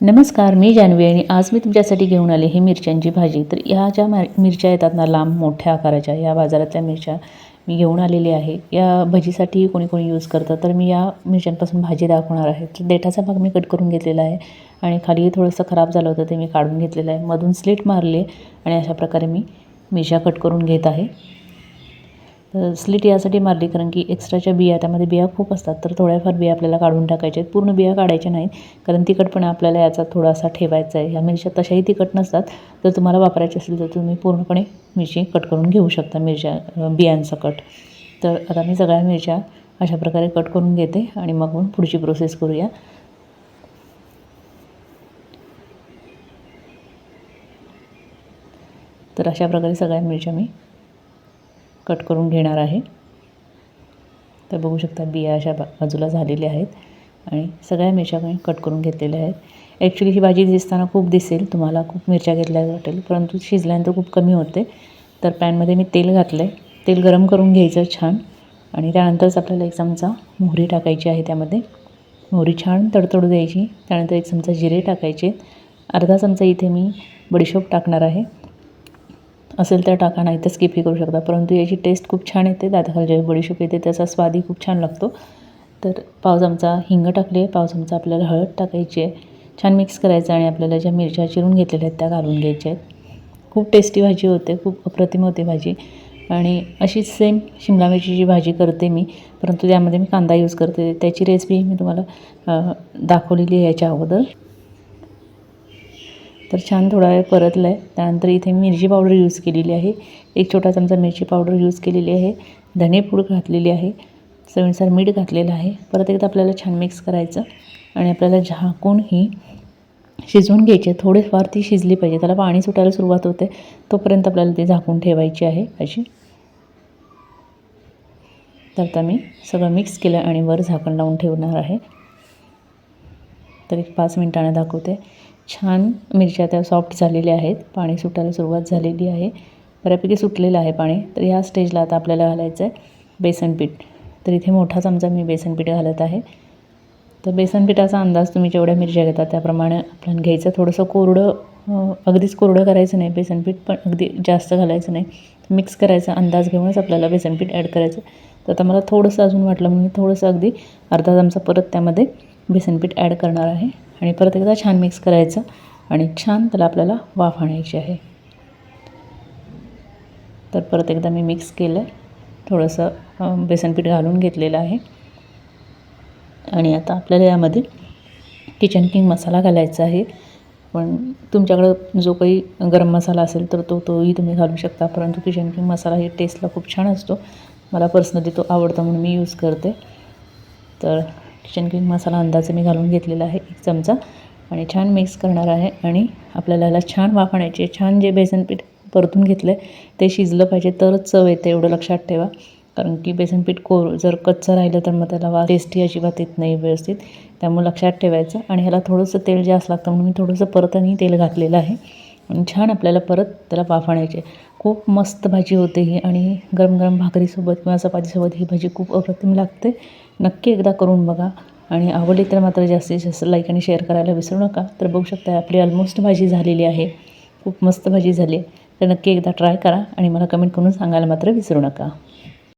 नमस्कार मी जान्हवी आणि आज मी तुमच्यासाठी घेऊन आले ही मिरच्यांची भाजी. तर ह्या ज्या मा मिरच्या येतात ना लांब मोठ्या आकाराच्या या बाजारातल्या मिरच्या मी घेऊन आलेली आहे. या भजीसाठी कोणी कोणी यूज करतं तर मी या मिरच्यांपासून भाजी दाखवणार आहे. तर देठाचा भाग मी कट करून घेतलेला आहे आणि खाली थोडंसं खराब झालं होतं ते मी काढून घेतलेलं आहे. मधून स्लिट मारले आणि अशा प्रकारे मी मिरच्या कट करून घेत आहे. तर स्लिट यासाठी मारली. कारण की एक्स्ट्राच्या बिया त्यामध्ये बिया खूप असतात. तर थोड्याफार बिया आपल्याला काढून टाकायच्या आहेत. पूर्ण बिया काढायच्या नाहीत. कारण तिखटपणा आपल्याला याचा थोडासा ठेवायचा आहे. ह्या मिरच्या तशाही तिखट नसतात. तर तुम्हाला वापरायची असेल तर तुम्ही पूर्णपणे मिरची कट करून घेऊ शकता. मिरच्या बियांचा कट तर आता मी सगळ्या मिरच्या अशा प्रकारे कट करून घेते आणि मग मग पुढची प्रोसेस करूया. तर अशा प्रकारे सगळ्या मिरच्या मी कट करून घेणार आहे. तर बघू शकता बिया अशा बा बाजूला झालेल्या आहेत आणि सगळ्या मिरच्या मी कट करून घेतलेल्या आहेत. ॲक्च्युली ही भाजी दिसताना खूप दिसेल तुम्हाला खूप मिरच्या घेतल्या वाटेल परंतु शिजल्यानंतर खूप कमी होते. तर पॅनमध्ये मी तेल घातलं आहे तेल गरम करून घ्यायचं छान आणि त्यानंतरच आपल्याला एक चमचा मोहरी टाकायची आहे त्यामध्ये. मोहरी छान तडतडू द्यायची त्यानंतर एक चमचा जिरे टाकायचे. अर्धा चमचा इथे मी बडीशोप टाकणार आहे. असेल तर टाका नाही तर स्किपही करू शकता. परंतु याची टेस्ट खूप छान येते दाताखाली जे बडीशोप येते त्याचा स्वादही खूप छान लागतो. तर पाव चमचा हिंग टाकले पाव चमचा आपल्याला हळद टाकायची आहे. छान मिक्स करायचं आणि आपल्याला ज्या मिरच्या चिरून घेतलेल्या आहेत त्या घालून घ्यायच्या आहेत. खूप टेस्टी भाजी होते खूप अप्रतिम होते भाजी. आणि अशीच सेम शिमला मिरचीची भाजी करते मी परंतु त्यामध्ये मी कांदा यूज करते. त्याची रेसिपी मी तुम्हाला दाखवलेली आहे याच्या अगोदर. तर छान थोडा वेळ परतलं आहे त्यानंतर इथे मी मिरची पावडर यूज केलेली आहे. एक छोटा चमचा मिरची पावडर यूज केलेली आहे. धनेपूड घातलेली आहे. चवीनुसार मीठ घातलेलं आहे. परत एकदा आपल्याला छान मिक्स करायचं आणि आपल्याला झाकून ही शिजवून घ्यायची आहे. थोडीफार ती शिजली पाहिजे. त्याला पाणी सुटायला सुरुवात होते. तोपर्यंत आपल्याला ती झाकून ठेवायची आहे अशी. तर आता मी सगळं मिक्स केलं आणि वर झाकण लावून ठेवणार आहे. तर एक पाच मिनिटाने दाखवते. छान मिरच्या त्या सॉफ्ट झालेल्या आहेत. पाणी सुटायला सुरुवात झालेली आहे. बऱ्यापैकी सुटलेलं आहे पाणी. तर ह्या स्टेजला आता आपल्याला घालायचं आहे बेसन पीठ. तर इथे मोठा चमचा मी बेसन पीठ घालत आहे. तर बेसन पिठाचा अंदाज तुम्ही जेवढ्या मिरच्या घेता त्याप्रमाणे आपण घ्यायचं. थोडंसं कोरडं अगदीच कोरडं करायचं नाही बेसन पीठ पण अगदी जास्त घालायचं नाही. मिक्स करायचा अंदाज घेऊनच आपल्याला बेसन पीठ ॲड करायचं. तर आता मला थोडंसं अजून वाटलं म्हणून मी थोडंसं अगदी अर्धा चमचा परत त्यामध्ये बेसन पीठ ॲड करणार आहे. आणि परत एकदा छान मिक्स करायचं आणि छान त्याला आपल्याला वाफ आणायची आहे. तर परत एकदा मी मिक्स केलं. थोडंसं बेसनपीठ बेसन पीठ घालून घेतलेलं आहे. आणि आता आपल्याला यामध्ये किचन किंग मसाला घालायचा आहे. पण तुमच्याकडं जो काही गरम मसाला असेल तर तो तोही तुम्ही घालू शकता. परंतु किचन किंग मसाला हे टेस्टला खूप छान असतो. मला पर्सनली तो आवडतो म्हणून मी यूज करते. तर किचन किंग मसाला अंदाजे मी घालून घेतलेला आहे एक चमचा. आणि छान मिक्स करणार आहे. आणि आपल्याला ह्याला छान वाफ छान जे बेसन पीठ परतून घेतलं आहे ते शिजलं पाहिजे. तरच चव येते एवढं लक्षात ठेवा. कारण की बेसन पीठ कोर जर कच्चं राहिलं तर मग त्याला वा टेस्टी अजिबात येत नाही व्यवस्थित. त्यामुळे लक्षात ठेवायचं. आणि ह्याला थोडंसं तेल जास्त लागतं म्हणून मी थोडंसं परत आणि तेल घातलेलं आहे. आणि छान आपल्याला परत त्याला वाफ खूप मस्त भाजी होते ही आणि गरम गरम भाकरीसोबत किंवा चपातीसोबत ही भाजी खूप अप्रतिम लागते. नक्की एकदा करून बघा. आणि आवडली तर मात्र जास्तीत जास्त लाईक आणि शेअर करायला विसरू नका. तर बघू शकता आपली ऑलमोस्ट भाजी झालेली आहे. खूप मस्त भाजी झाली. आहे तर नक्की एकदा ट्राय करा आणि मला कमेंट करून सांगायला मात्र विसरू नका.